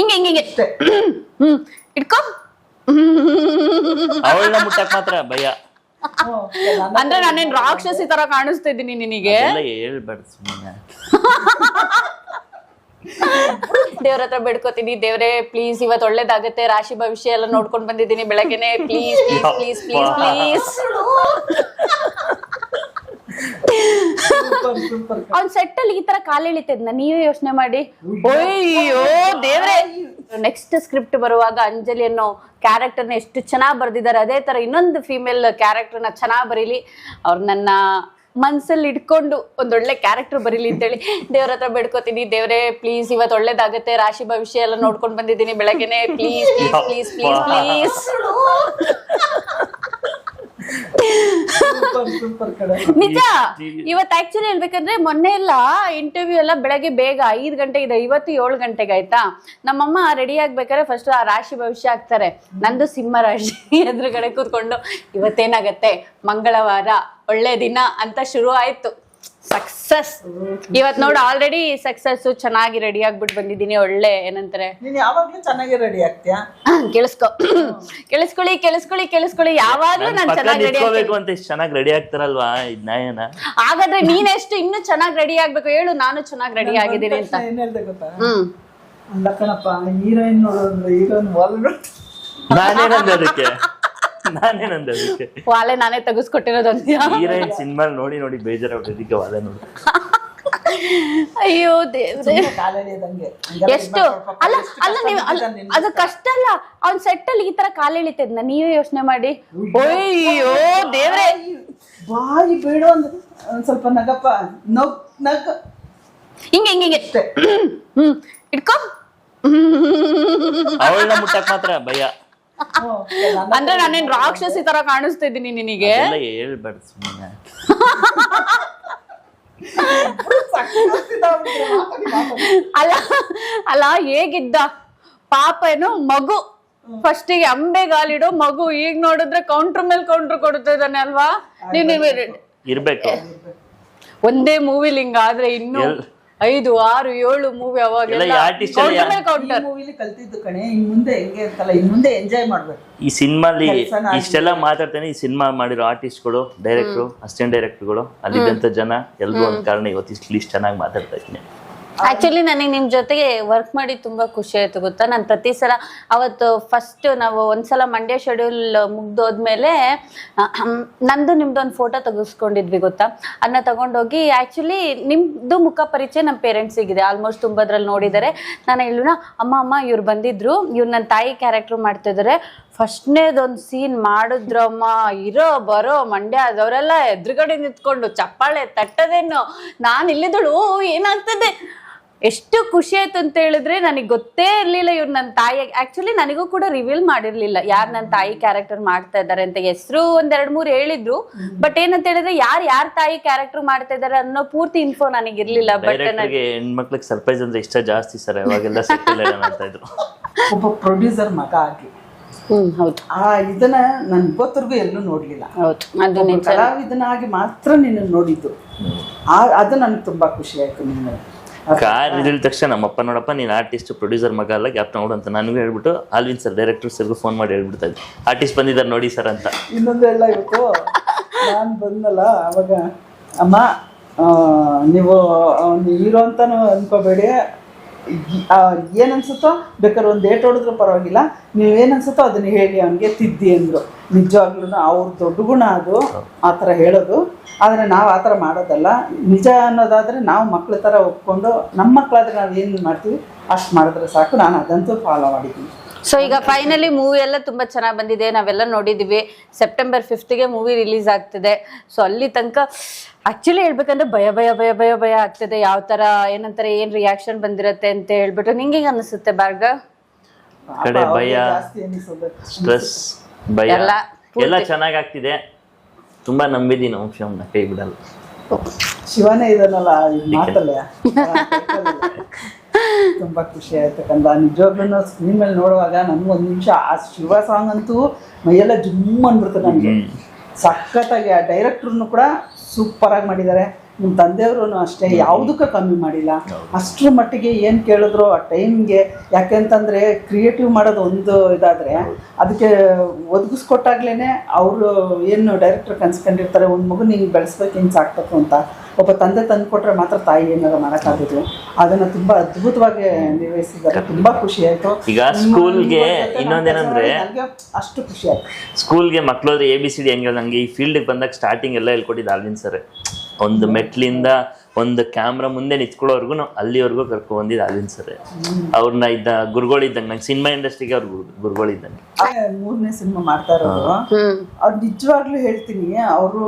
ಹಿಂಗೆ ಹಿಂಗೆ ಹಿಂಗೆ. ಹ್ಮ್ ಇಟ್ಕೋ. ಅವಳನ್ನ ಮುಟ್ಟಕ್ ಮಾತ್ರ ಭಯ. ಅಂದ್ರೆ ನಾನೇನ್ ರಾಕ್ಷಸಿ ತರ ಕಾಣಿಸ್ತಿದ್ದೀನಿ ನಿನಗೆ? ಎಲ್ಲ ಸುಮ್ಮನೆ ದೇವ್ರ ಹತ್ರ ಬೇಡ್ಕೋತೀನಿ. ದೇವ್ರೆ ಪ್ಲೀಸ್ ಇವತ್ತು ಒಳ್ಳೇದಾಗತ್ತೆ. ರಾಶಿ ಭವಿಷ್ಯ ಎಲ್ಲ ನೋಡ್ಕೊಂಡ್ ಬಂದಿದ್ದೀನಿ ಬೆಳಗ್ಗೆನೆ. Please please please please please ಅವ್ನ್ ಸೆಟ್ ಅಲ್ಲಿ ಈ ತರ ಕಾಲೆಳಿತಿದ್ನ ನೀವೇ ಯೋಚನೆ ಮಾಡಿ. ಅಯ್ಯೋ ದೇವ್ರೆ! ನೆಕ್ಸ್ಟ್ ಸ್ಕ್ರಿಪ್ಟ್ ಬರುವಾಗ ಅಂಜಲಿ ಅನ್ನೋ ಕ್ಯಾರೆಕ್ಟರ್ನ ಎಷ್ಟು ಚೆನ್ನಾಗಿ ಬರ್ದಿದ್ದಾರೆ ಅದೇ ತರ ಇನ್ನೊಂದು ಫಿಮೇಲ್ನ ಚೆನ್ನಾಗಿ ಬರೀಲಿ. ಅವ್ರು ನನ್ನ ಮನ್ಸಲ್ಲಿ ಇಟ್ಕೊಂಡು ಒಂದೊಳ್ಳೆ ಕ್ಯಾರೆಕ್ಟರ್ ಬರೀಲಿ ಅಂತೇಳಿ ದೇವ್ರ ಹತ್ರ ಬೇಡ್ಕೋತೀನಿ. ದೇವ್ರೆ ಪ್ಲೀಸ್ ಇವತ್ತು ಒಳ್ಳೇದಾಗತ್ತೆ. ರಾಶಿ ಭವಿಷ್ಯ ಎಲ್ಲ ನೋಡ್ಕೊಂಡು ಬಂದಿದ್ದೀನಿ ಬೆಳಗ್ಗೆನೆ. ಪ್ಲೀಸ್ ಪ್ಲೀಸ್ ಪ್ಲೀಸ್ ಪ್ಲೀಸ್ ನಿಜ ಇವತ್ತು ಆಕ್ಚುಲಿ ಹೇಳ್ಬೇಕಂದ್ರೆ ಮೊನ್ನೆ ಎಲ್ಲ ಇಂಟರ್ವ್ಯೂ ಎಲ್ಲ ಬೆಳಗ್ಗೆ ಬೇಗ ಐದು ಗಂಟೆ ಇದೆ ಇವತ್ತು ಏಳು ಗಂಟೆಗೆ ಆಯ್ತಾ? ನಮ್ಮಮ್ಮ ರೆಡಿ ಆಗ್ಬೇಕಾದ್ರೆ ಫಸ್ಟ್ ಆ ರಾಶಿ ಭವಿಷ್ಯ ಆಗ್ತಾರೆ ನಂದು ಸಿಂಹ ರಾಶಿ ಎದುರುಗಡೆ ಕೂತ್ಕೊಂಡು ಇವತ್ತೇನಾಗತ್ತೆ? ಮಂಗಳವಾರ ಒಳ್ಳೆ ದಿನ ಅಂತ ಶುರು ಆಯ್ತು. ಸಕ್ಸಸ್ ಇವತ್ ನೋಡು ಆಲ್ರೆಡಿ ಸಕ್ಸಸ್ ಚೆನ್ನಾಗಿ ರೆಡಿ ಆಗ್ಬಿಟ್ಟು ಬಂದಿದ್ದೀನಿ ಒಳ್ಳೆ ಏನಂತಾರೆ? ನೀನ್ ಯಾವಾಗ್ಲೂ ಚೆನ್ನಾಗಿ ರೆಡಿ ಆಗ್ತೀಯಾ? ಕೇಳಿಸ್ಕೊ ಕೇಳಿಸ್ಕೊಳ್ಳಿ ಕೇಳಿಸ್ಕೊಳ್ಳಿ ಕೇಳಿಸ್ಕೊಳ್ಳಿ ಯಾವಾಗ್ಲೂ ನಾನು ಚೆನ್ನಾಗಿ ರೆಡಿ ಆಗ್ಬೇಕು ಅಂತ ಇಷ್ಟು ಚೆನ್ನಾಗಿ ರೆಡಿ ಆಗ್ತಾರಲ್ವಾ ಇದ್ ನ್ಯಾಯನ? ಹಾಗಾದ್ರೆ ಎಷ್ಟು ಇನ್ನು ಚೆನ್ನಾಗಿ ರೆಡಿ ಆಗ್ಬೇಕು ಹೇಳು ನಾನು ಚೆನ್ನಾಗಿ ರೆಡಿ ಆಗಿದ್ದೀನಿ ಅಂತ. ಏನ್ ಹೇಳ್ದೆ ಗೊತ್ತಾ? ಹ್ಮ್. ಹೀರೋಯಿನ್ ನೋಡೋದ್ರೆ ಹೀರೋಯಿನ್ ನಾನೇನಂದೆ ಅದಕ್ಕೆ? ನಾನೇನಂದೆ ಅದಕ್ಕೆ? ವಾಲೆ ನಾನೇ ತೆಗೆಸ್ಕೊಟ್ಟಿರೋದು ಅಂತೀಯ ಹೀರೋಯಿನ್ ಸಿನಿಮಾ ನೋಡಿ ನೋಡಿ ಬೇಜಾರಾಗ್ಬಿಟ್ಟಿದ್ದಕ್ಕೆ ವಾಲೆ ನೋಡಿ. ಅಯ್ಯೋ ದೇವ್ರೆ ಎಷ್ಟು? ಅಲ್ಲ ಅಲ್ಲ ನೀವು ಅಲ್ಲ ಅದು ಕಷ್ಟ ಅಲ್ಲ ಅವ್ನ್ ಸೆಟ್ ಅಲ್ಲಿ ಈ ತರ ಕಾಲೆಳಿತಿದ್ನ ನೀವೇ ಯೋಚನೆ ಮಾಡಿ. ಅಯ್ಯೋ ದೇವ್ರೆ. ಬಾಯಿ ಬೇಡ ಒಂದ್ ಸ್ವಲ್ಪ ನಗಪ್ಪ ನಗ್ ನಗ್. ಹಿಂಗೆ ಹಿಂಗೆ ಹಿಂಗೆ. ಹ್ಮ್ ಇಟ್ಕೊ. ಅವಳನ್ನ ಮುಟ್ಟಕ್ ಮಾತ್ರ ಭಯ. ಅಂದ್ರೆ ನಾನೇನ್ ರಾಕ್ಷಸಿ ತರ ಕಾಣಿಸ್ತಿದ್ದೀನಿ ನಿನಗೆ? ಹೇಳ್ಬಾರ್ದು ಸುಮ್ಮನೆ. ಅಲ್ಲ ಅಲ್ಲ ಹೇಗಿದ್ದ? ಪಾಪ ಏನು ಮಗು. ಫಸ್ಟಿಗೆ ಅಂಬೆಗಾಲಿಡೋ ಮಗು ಈಗ ನೋಡಿದ್ರೆ ಕೌಂಟರ್ ಮೇಲೆ ಕೌಂಟರ್ ಕೊಡ್ತಾ ಇದ್ದಾನೆ ಅಲ್ವಾ? ನೀನ್ ಇರ್ಬೇಕು. ಒಂದೇ ಮೂವಿಲಿ ಹಿಂಗಾದ್ರೆ ಇನ್ನು ಐದು ಆರು ಏಳು ಮೂವಿ ಅವಾಗ ಎಲ್ಲ ಈ artist ಎಲ್ಲ ಕೌಂಟರ್ ಕೌಂಟರ್ ಮೂವಿಲಿ ಕಲ್ತಿದ್ದು ಕಣೆ ಇನ್ ಮುಂದೆ ಹೆಂಗೆ ಅಂತಲ್ಲ ಇನ್ ಮುಂದೆ ಎಂಜಾಯ್ ಮಾಡ್ಬೇಕು. ಈ ಸಿನಿಮಾಲಿ ಇಷ್ಟೆಲ್ಲ ಮಾತಾಡ್ತೇನೆ ಈ ಸಿನಿಮಾ ಮಾಡಿರೋ ಆರ್ಟಿಸ್ಟ್ಗಳು ಡೈರೆಕ್ಟ್ರು ಅಸಿಸ್ಟೆಂಟ್ ಡೈರೆಕ್ಟರ್ಗಳು ಅಲ್ಲಿದ್ದಂತ ಜನ ಎಲ್ರು ಒಂದ್ ಕಾರಣ ಇವತ್ತು ಇಷ್ಟು ಇಷ್ಟು ಚೆನ್ನಾಗಿ ಮಾತಾಡ್ತಾ ಇದ್ದೀನಿ. ಆಕ್ಚುಲಿ ನನಗೆ ನಿಮ್ ಜೊತೆಗೆ ವರ್ಕ್ ಮಾಡಿ ತುಂಬಾ ಖುಷಿ ಆಯ್ತು ಗೊತ್ತಾ? ನಾನು ಪ್ರತಿ ಸಲ ಅವತ್ತು ಫಸ್ಟ್ ನಾವು ಒಂದ್ಸಲ ಮಂಡ್ಯ ಶೆಡ್ಯೂಲ್ ಮುಗ್ದೋದ್ಮೇಲೆ ನಂದು ನಿಮ್ದು ಒಂದು ಫೋಟೋ ತೆಗೆಸ್ಕೊಂಡಿದ್ವಿ ಗೊತ್ತಾ? ಅದನ್ನ ತಗೊಂಡೋಗಿ ಆಕ್ಚುಲಿ ನಿಮ್ದು ಮುಖ ಪರಿಚಯ ನಮ್ಮ ಪೇರೆಂಟ್ಸಿಗಿದೆ ಆಲ್ಮೋಸ್ಟ್ ತುಂಬದ್ರಲ್ಲಿ ನೋಡಿದ್ದಾರೆ ನಾನು ಹೇಳೋಣ ಅಮ್ಮ ಅಮ್ಮ, ಇವ್ರು ಬಂದಿದ್ರು. ಇವ್ರು ನನ್ನ ತಾಯಿ ಕ್ಯಾರೆಕ್ಟರ್ ಮಾಡ್ತಿದ್ದಾರೆ ಫಸ್ಟ್ನೇದೊಂದು ಸೀನ್ ಮಾಡಿದ್ರಮ್ಮ. ಇರೋ, ಬರೋ, ಮಂಡ್ಯ ಅದವರೆಲ್ಲ ಎದುರುಗಡೆ ನಿಂತ್ಕೊಂಡು ಚಪ್ಪಾಳೆ ತಟ್ಟದೇನು. ನಾನು ಇಲ್ಲಿದ್ದಳು ಏನಾಗ್ತದೆ? ಎಷ್ಟು ಖುಷಿ ಆಯ್ತು ಅಂತ ಹೇಳಿದ್ರೆ ನನಗೆ ಗೊತ್ತೇ ಇರ್ಲಿಲ್ಲ ಇವ್ರು ನನ್ನ ತಾಯಿ. ಆಕ್ಚುಲಿ ನನಗೂ ಕೂಡ ರಿವೀಲ್ ಮಾಡಿರ್ಲಿಲ್ಲ ಯಾರು ನನ್ನ ತಾಯಿ ಕ್ಯಾರೆಕ್ಟರ್ ಮಾಡ್ತಾ ಇದ್ದಾರೆ ಅಂತ. ಹೆಸರು ಒಂದ್ ಎರಡ್ ಮೂರು ಹೇಳಿದ್ರು. ಬಟ್ ಏನಂತ ಹೇಳಿದ್ರೆ ಯಾರು ಯಾರ ತಾಯಿ ಕ್ಯಾರೆಕ್ಟರ್ ಮಾಡ್ತಾ ಇದ್ದಾರೆ ಅನ್ನೋ ಪೂರ್ತಿ ಇನ್ಫೋ ನನಗೆ ಇರ್ಲಿಲ್ಲ ಬಟ್ ನನಗೆ ಹೆಣ್ಮಕ್ಳಿಗೆ ಸರ್ಪ್ರೈಸ್ ಅಂದ್ರೆ ಇಷ್ಟ ಜಾಸ್ತಿ ಸರ್ ಅವಾಗೆಲ್ಲ ಅಂತ ಇದ್ರು. ಒಬ್ಬ ಪ್ರೊಡ್ಯೂಸರ್ ಮಗ ಆಗಿ. ಹೌದು. ಆ ಇದನ್ನ ನನ್ ಗೊತ್ತರ್ಗೂ ಎಲ್ಲೂ ನೋಡ್ಲಿಲ್ಲ. ಹೌದು ಕಲಾವಿದನಾಗಿ ಮಾತ್ರ ನಿನ್ನ ನೋಡಿದ್ದು. ಆ ಅದು ನನ್ಗೆ ತುಂಬಾ ಖುಷಿ ಆಯ್ತು ನಿನ್ನ ಕಾರ್ ಇಳಿದ ತಕ್ಷಣ ನಮ್ಮಪ್ಪ ನೋಡಪ್ಪ, ನೀನು ಆರ್ಟಿಸ್ಟ್ ಪ್ರೊಡ್ಯೂಸರ್ ಮಗ ಅಲ್ಲ ಗ್ಯಾಪ್ ನೋಡು ಅಂತ ನನಗೂ ಹೇಳ್ಬಿಟ್ಟು ಆಲ್ವಿನ್ ಸರ್ ಡೈರೆಕ್ಟರ್ ಸರ್ಗೂ ಫೋನ್ ಮಾಡಿ ಹೇಳ್ಬಿಡ್ತಾ ಇದ್ದೆ ಆರ್ಟಿಸ್ಟ್ ಬಂದಿದ್ದಾರೆ ನೋಡಿ ಸರ್ ಅಂತ. ಇನ್ನೊಂದು ಎಲ್ಲ ಇವತ್ತು, ನಾನು ಬಂದಲ್ಲ ಅವಾಗ, ಅಮ್ಮ ನೀವು ನೀವು ಹೀರೋ ಅಂತಾನು ಅನ್ಕೋಬೇಡಿ. ಏನ್ ಅನ್ಸುತ್ತೋ ಬೇಕಾದ್ರೆ ಒಂದು ಏಟ್ ಹೊಡೆದ್ರೂ ಪರವಾಗಿಲ್ಲ. ನೀವೇನು ಅನ್ಸುತ್ತೋ ಅದನ್ನ ಹೇಳಿ ಅವನಿಗೆ ತಿದ್ದಿ ಅಂದರು. ನಿಜವಾಗ್ಲೂ ಅವ್ರ ದೊಡ್ಡ ಗುಣ ಅದು, ಆ ಥರ ಹೇಳೋದು. ಆದರೆ ನಾವು ಆ ಥರ ಮಾಡೋದಲ್ಲ. ನಿಜ ಅನ್ನೋದಾದರೆ ನಾವು ಮಕ್ಕಳ ಥರ ಒಪ್ಕೊಂಡು ನಮ್ಮ ಮಕ್ಕಳಾದ್ರೆ ನಾವು ಏನು ಮಾಡ್ತೀವಿ, ಅಷ್ಟು ಮಾಡಿದ್ರೆ ಸಾಕು. ನಾನು ಅದಂತೂ ಫಾಲೋ ಮಾಡಿದ್ದೀನಿ. ಸೊ ಈಗ ಫೈನಲಿ ಮೂವಿ ಎಲ್ಲ ತುಂಬಾ ಚೆನ್ನಾಗಿ ಬಂದಿದೆ. ನಾವೆಲ್ಲ ನೋಡಿದೀವಿ. ಸೆಪ್ಟೆಂಬರ್ ಫಿಫ್ತ್ಗೆ ಮೂವಿ ರಿಲೀಸ್ ಆಗ್ತಿದೆ. ಸೊ ಅಲ್ಲಿ ತನಕ ಆಕ್ಚುಲಿ ಹೇಳ್ಬೇಕಂದ್ರೆ ಭಯ ಭಯ ಭಯ ಭಯ ಭಯ ಆಗ್ತದೆ. ಯಾವ ತರ ಏನಂತಾರೆ ಏನ್ ರಿಯಾಕ್ಷನ್ ಬಂದಿರತ್ತೆ ಅಂತ ಹೇಳ್ಬಿಟ್ಟು ನಿಂಗೆ ಹೆಂಗ್ ಅನಿಸುತ್ತೆ ಭಾರ್ಗ? ಕಡೆ ಭಯ, ಜಾಸ್ತಿ ಅನಿಸೋದು ಸ್ಟ್ರೆಸ್ ಭಯ. ಎಲ್ಲ ಎಲ್ಲ ಚೆನ್ನಾಗಿ ಆಗ್ತಿದೆ. ತುಂಬಾ ನಂಬಿದೀನಿ ಕೈ ಬಿಡಲ್ಲ. ಶಿವನೇ ಇದನ್ನಲ್ಲ ಮಾತಲ್ಲ? ತುಂಬಾ ಖುಷಿ ಆಯ್ತು ಕಂದ. ನಿಜವಾಗ್ಲೂ ಸ್ಕ್ರೀನ್ ಮೇಲೆ ನೋಡುವಾಗ ನನ್ಗೆ ಒಂದು ನಿಮಿಷ ಆ ಶಿವ ಸಾಂಗ್ ಅಂತೂ ಮೈಯೆಲ್ಲ ಜುಮ್ ಅನ್ಬಿಡ್ತು ನನಗೆ ಸಖತ್ತಾಗಿ ಆ ಡೈರೆಕ್ಟ್ರನ್ನು ಕೂಡ ಸೂಪರ್ ಆಗಿ ಮಾಡಿದ್ದಾರೆ. ನಿಮ್ಮ ತಂದೆಯವರು ಅಷ್ಟೇ ಯಾವುದಕ್ಕೂ ಕಮ್ಮಿ ಮಾಡಿಲ್ಲ. ಅಷ್ಟ್ರ ಮಟ್ಟಿಗೆ ಏನು ಕೇಳಿದ್ರು ಆ ಟೈಮ್ಗೆ ಯಾಕೆಂತಂದ್ರೆ ಕ್ರಿಯೇಟಿವ್ ಮಾಡೋದು ಒಂದು ಇದಾದ್ರೆ ಅದಕ್ಕೆ ಒದಗಿಸ್ಕೊಟ್ಟಾಗ್ಲೇ ಅವರು ಏನು ಡೈರೆಕ್ಟರ್ ಕನ್ಸ್ಕೊಂಡಿರ್ತಾರೆ ಒಂದು ಮಗು ನಿಂಗೆ ಬೆಳೆಸ್ಬೇಕು ಹಿಂಗೆ ಸಾಕ್ಬೇಕು ಅಂತ. ಒಬ್ಬ ತಂದೆ ತಂದು ಕೊಟ್ಟರೆ ಮಾತ್ರ ತಾಯಿ ಏನಾರ ಮಾಡೋಕ್ಕಾಗುತ್ತೆ ಅದನ್ನ ತುಂಬ ಅದ್ಭುತವಾಗಿ ನಿರ್ವಹಿಸಿದ್ದಾರೆ. ತುಂಬಾ ಖುಷಿ ಆಯಿತು. ಈಗ ಸ್ಕೂಲ್ಗೆ ಇನ್ನೊಂದೇನಂದ್ರೆ ಅಷ್ಟು ಖುಷಿ ಆಯ್ತು. ಸ್ಕೂಲ್ಗೆ ಮಕ್ಕಳು ಎ ಬಿ ಸಿ ಡಿ ಹೆಂಗೆ ನಂಗೆ ಈ ಫೀಲ್ಡಿಗೆ ಬಂದಾಗ ಸ್ಟಾರ್ಟಿಂಗ್ ಎಲ್ಲ ಹೇಳ್ಕೊಟ್ಟಿದ್ದು ಅಲ್ವಿನ್ ಸರ್ ಒಂದು ಮೆಟ್ಲಿಂದ ಒಂದು ಕ್ಯಾಮ್ರಾ ಮುಂದೆ ನಿಂತ್ಕೊಳ್ಳೋರ್ಗು ಅಲ್ಲಿವರೆಗೂ ಕರ್ಕೊ ಬಂದಿದ್ದು ಅಲ್ಲಿನ ಸರ್ ಅವ್ರನ್ನ ಇದ್ದ ಗುರುಗಳಿದ್ದಂಗೆ ನಂಗೆ ಸಿನಿಮಾ ಇಂಡಸ್ಟ್ರಿಗೆ ಅವ್ರು ಗುರುಗಳಿದ್ದಂಗೆ ಇದ್ದಂಗೆ. ಮೂರನೇ ಸಿನಿಮಾ ಮಾಡ್ತಾ ಇರೋದು. ಅವ್ರು ನಿಜವಾಗ್ಲೂ ಹೇಳ್ತೀನಿ ಅವರು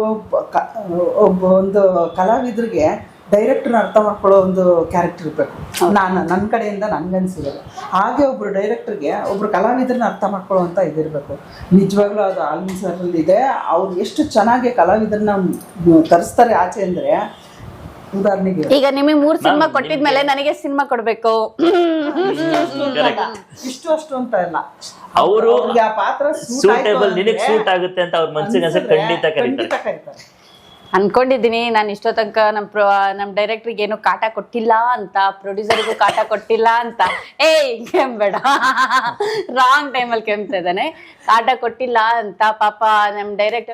ಒಬ್ಬ ಒಂದು ಕಲಾವಿದ್ರಿಗೆ ಡೈರೆಕ್ಟರ್ನ ಅರ್ಥ ಮಾಡ್ಕೊಳ್ಳೋ ಒಂದು ಕ್ಯಾರೆಕ್ಟರ್ ಇರಬೇಕು. ನಾನು ನನ್ನ ಕಡೆಯಿಂದ ನನ್ಗನ್ಸಿರೋದು ಹಾಗೆ ಒಬ್ಬರು ಡೈರೆಕ್ಟರ್ಗೆ ಒಬ್ಬರು ಕಲಾವಿದರನ್ನ ಅರ್ಥ ಮಾಡ್ಕೊಳ್ಳೋ ಅಂತ ಇದಿರಬೇಕು ನಿಜವಾಗ್ಲೂ ಅದು ಆಲ್ಮಿ ಸರಲ್ಲಿ ಇದೆ. ಅವ್ರು ಎಷ್ಟು ಚೆನ್ನಾಗಿ ಕಲಾವಿದರನ್ನ ತರಿಸ್ತಾರೆ ಆಚೆ ಅಂದರೆ ಉದಾಹರಣೆಗೆ ಈಗ ನಿಮಗೆ ಮೂರ್ ಸಿನಿಮಾ ಕೊಟ್ಟಿದ್ಮೇಲೆ ನನಗೆ ಸಿನಿಮಾ ಕೊಡ್ಬೇಕು. ಇಷ್ಟು ಅಷ್ಟು ಅಂತ ಇಲ್ಲ ಅವರು ಆ ಪಾತ್ರ ಸೂಟೇಬಲ್ ನಿನಗೆ ಸೂಟ್ ಆಗುತ್ತೆ ಅಂತ ಅವ್ರ ಮನ್ಸಿಗೆ ಅನ್ಸ ಖಂಡಿತ ಕರೀತಾರೆ. ಖಂಡಿತ ಕರೀತಾರೆ. ಅನ್ಕೊಂಡಿದ್ದೀನಿ. ನಾನು ಇಷ್ಟೋ ತನಕ ನಮ್ಮ ಪ್ರ ನಮ್ಮ ಡೈರೆಕ್ಟ್ರಿಗೆ ಏನು ಕಾಟ ಕೊಟ್ಟಿಲ್ಲ ಅಂತ ಪ್ರೊಡ್ಯೂಸರ್ಗೂ ಕಾಟ ಕೊಟ್ಟಿಲ್ಲ ಅಂತ. ಏಯ್ ಕೆಂಬೇಡ ರಾಂಗ್ ಟೈಮಲ್ಲಿ ಕೆಮ್ತಾ ಇದ್ದಾನೆ. ಕಾಟ ಕೊಟ್ಟಿಲ್ಲ ಅಂತ ಪಾಪ ನಮ್ಮ ಡೈರೆಕ್ಟರ್